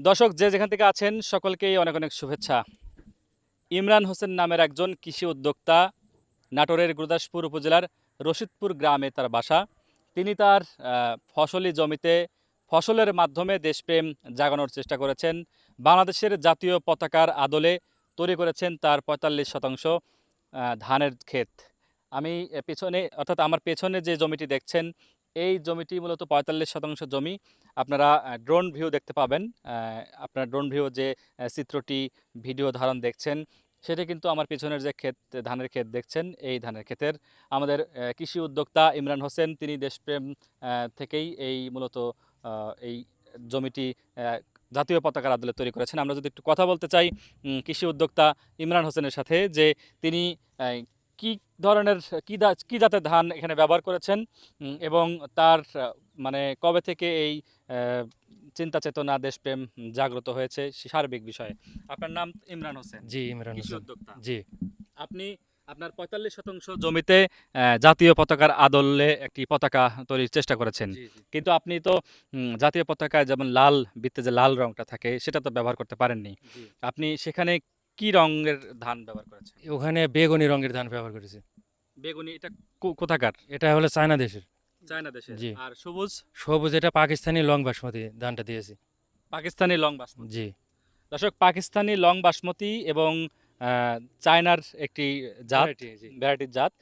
দর্শক, যে যেখান থেকে আছেন, সকলকেই অনেক অনেক শুভেচ্ছা। ইমরান হোসেন নামের একজন কৃষি উদ্যোক্তা নাটোরের গুরুদাসপুর উপজেলার রশিদপুর গ্রামে তার বাসা। তিনি তার ফসলি জমিতে ফসলের মাধ্যমে দেশপ্রেম জাগানোর চেষ্টা করেছেন। বাংলাদেশের জাতীয় পতাকার আদলে তৈরি করেছেন তার পঁয়তাল্লিশ শতাংশ ধানের ক্ষেত। আমি পেছনে, অর্থাৎ আমার পেছনে যে জমিটি দেখছেন এই জমিটি মূলত পঁয়তাল্লিশ শতাংশ জমি। আপনারা ড্রোন ভিউ দেখতে পাবেন। আপনার ড্রোন ভিউ যে চিত্রটি ভিডিও ধারণ দেখছেন, সেটা কিন্তু আমার পিছনের যে ক্ষেত, ধানের ক্ষেত দেখছেন, এই ধানের ক্ষেতের। আমাদের কৃষি উদ্যোক্তা ইমরান হোসেন, তিনি দেশপ্রেম থেকেই এই মূলত এই জমিটি জাতীয় পতাকার আদলে তৈরি করেছেন। আমরা যদি একটু কথা বলতে চাই কৃষি উদ্যোক্তা ইমরান হোসেনের সাথে, যে তিনি কি ধরনের কী কি জাতের ধান এখানে ব্যবহার করেছেন? এবং তার মানে কবে থেকে এই চিন্তা চেতনা দেশপ্রেম জাগ্রত হয়েছে সার্বিক বিষয়ে? আপনার নাম ইমরান হোসেন। জি ইমরান হোসেন। জি। আপনি আপনার পঁয়তাল্লিশ শতাংশ জমিতে জাতীয় পতাকার আদলে একটি পতাকা তৈরির চেষ্টা করেছেন। কিন্তু আপনি তো জাতীয় পতাকায় যেমন লাল বৃত্তে যে লাল রংটা থাকে সেটা তো ব্যবহার করতে পারেননি। আপনি সেখানে কি রঙের ধান ব্যবহার করেছেন? ওখানে বেগুনি রঙের ধান ব্যবহার করেছে। বেগুনি এটা কোথাকার? এটা হলো চায়না দেশের। চায়না দেশে জি। আর সবুজ? সবুজ এটা পাকিস্তানি লং বাসমতি ধানটা দিয়েছি। পাকিস্তানি লং বাসমতি। জি। দর্শক পাকিস্তানি লং বাসমতি এবং চায়নার একটি জাত ভ্যারাইটির জাত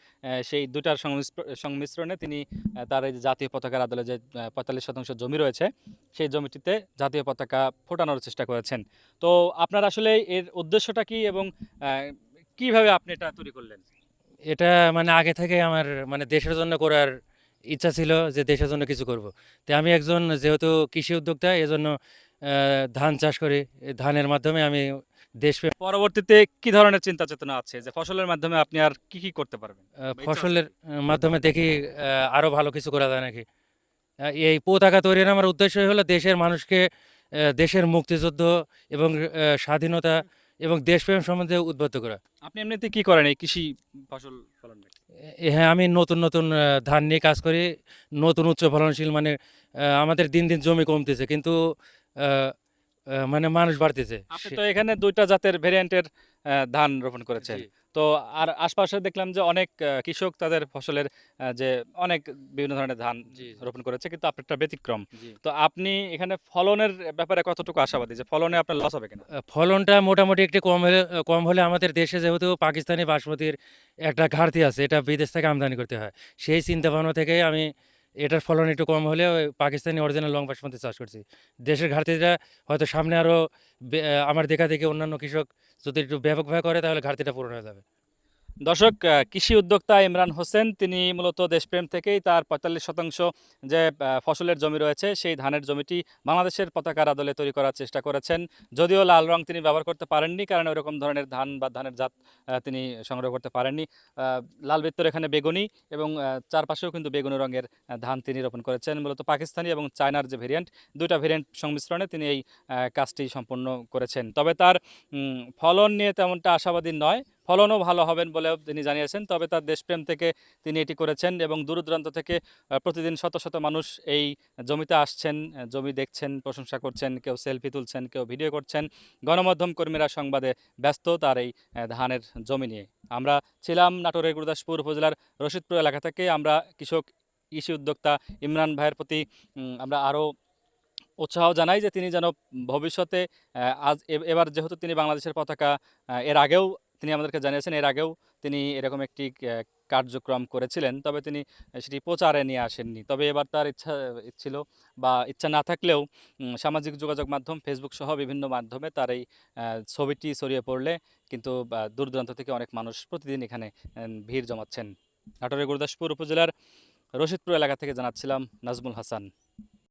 সেই দুটার সংমিশ্র- সংমিশ্রণে তিনি তার এই যে জাতীয় পতাকার আদলে যে পঁয়তাল্লিশ শতাংশ জমি রয়েছে সেই জমিটিতে জাতীয় পতাকা ফোটানোর চেষ্টা করেছেন। তো আপনার আসলে এর উদ্দেশ্যটা কি এবং কীভাবে আপনি এটা তৈরি করলেন? এটা মানে আগে থেকে আমার মানে দেশের জন্য করার ইচ্ছা ছিল যে দেশের জন্য কিছু করব। তো আমি একজন যেহেতু কৃষি উদ্যোক্তা এজন্য ধান চাষ করি। ধানের মাধ্যমে আমি দেশ পরবর্তীতে কি ধরনের চিন্তা চেতনা আছে যে ফসলের মাধ্যমে আপনি আর কি কি করতে পারবেন? ফসলের মাধ্যমে দেখি আরও ভালো কিছু করা যায় নাকি? এই পতাকা তৈরির আমার উদ্দেশ্য হলো দেশের মানুষকে দেশের মুক্তিযুদ্ধ এবং স্বাধীনতা এবং দেশপ্রেম সম্বন্ধে উদ্বুদ্ধ করা। আপনি এমনিতে কি করেন এই কৃষি ফসল ফলন হ্যাঁ আমি নতুন নতুন ধান নিয়ে কাজ করি। নতুন উচ্চ ফলনশীল মানে আমাদের দিন দিন জমি কমতেছে কিন্তু মানে মানুষ বাড়তেছে। আপনি তো এখানে দুইটা জাতের ভেরিয়েন্টের ধান রোপণ করেছেন। তো আর আশপাশে দেখলাম যে অনেক কৃষক তাদের ফসলের যে অনেক বিভিন্ন ধরনের ধান। রোপণ করেছে কিন্তু আপনারটা ব্যতিক্রম। তো আপনি এখানে ফলনের ব্যাপারে কতটুকু আশাবাদী যে ফলনে আপনার লস হবে কিনা? ফলনটা মোটামুটি একটু কম হলে কম হলে আমাদের দেশে যেহেতু পাকিস্তানি বাসমতির একটা ঘাটতি আছে এটা বিদেশ থেকে আমদানি করতে হয়। সেই চিন্তা ভাবনা থেকে আমি এটার ফলন একটু কম হলেও পাকিস্তানি অরিজিনাল লং বাসমতি চাষ করছি। দেশের ঘাটতিটা হয়তো সামনে আরও আমার দেখা দেখে অন্যান্য কৃষক যদি একটু ব্যাপকভাবে করে তাহলে ঘাটতিটা পূরণ হয়ে যাবে। দর্শক কৃষি উদ্যোক্তা ইমরান হোসেন, তিনি মূলত দেশপ্রেম থেকেই তার পঁয়তাল্লিশ শতাংশ যে ফসলের জমি রয়েছে, সেই ধানের জমিটি বাংলাদেশের পতাকার আদলে তৈরি করার চেষ্টা করেছেন। যদিও লাল রং তিনি ব্যবহার করতে পারেননি, কারণ ওরকম ধরনের ধান বা ধানের জাত তিনি সংগ্রহ করতে পারেননি। লাল বৃত্তর এখানে বেগুনি এবং চারপাশেও কিন্তু বেগুনি রঙের ধান তিনি রোপণ করেছেন। মূলত পাকিস্তানি এবং চায়নার যে ভেরিয়েন্ট দুইটা ভেরিয়েন্ট সংমিশ্রণে তিনি এই কাজটি সম্পূর্ণ করেছেন। তবে তার ফলন নিয়ে তেমনটা আশাবাদী নয় ফলনও ভালো হবেন বলেও তিনি জানিয়েছেন। তবে তার দেশপ্রেম থেকে তিনি এটি করেছেন এবং দূর দূরান্ত থেকে প্রতিদিন শত শত মানুষ এই জমিতে আসছেন জমি দেখছেন, প্রশংসা করছেন, কেউ সেলফি তুলছেন, কেউ ভিডিও করছেন। গণমাধ্যম কর্মীরা সংবাদে ব্যস্ত তার এই ধানের জমি নিয়ে। আমরা ছিলাম নাটোরের গুরুদাসপুর উপজেলার রশিদপুর এলাকা থেকে। আমরা কৃষক, কৃষি উদ্যোক্তা ইমরান ভাইয়ের প্রতি আমরা আরও উৎসাহ জানাই যে তিনি যেন ভবিষ্যতে আজ এবার যেহেতু তিনি বাংলাদেশের পতাকা এর আগেও তিনি আমাদেরকে জানিয়েছেন, এর আগেও তিনি এরকম একটি কার্যক্রম করেছিলেন, তবে তিনি সেটি প্রচারে নিয়ে আসেননি। তবে এবার তার ইচ্ছা ছিল বা ইচ্ছা না থাকলেও সামাজিক যোগাযোগ মাধ্যম ফেসবুক সহ বিভিন্ন মাধ্যমে তার এই ছবিটি ছড়িয়ে পড়লে কিন্তু দূর দূরান্ত থেকে অনেক মানুষ প্রতিদিন এখানে ভিড় জমাচ্ছেন। নাটোরের গুরুদাসপুর উপজেলার রশিদপুর এলাকা থেকে জানাচ্ছিলাম, নাজমুল হাসান।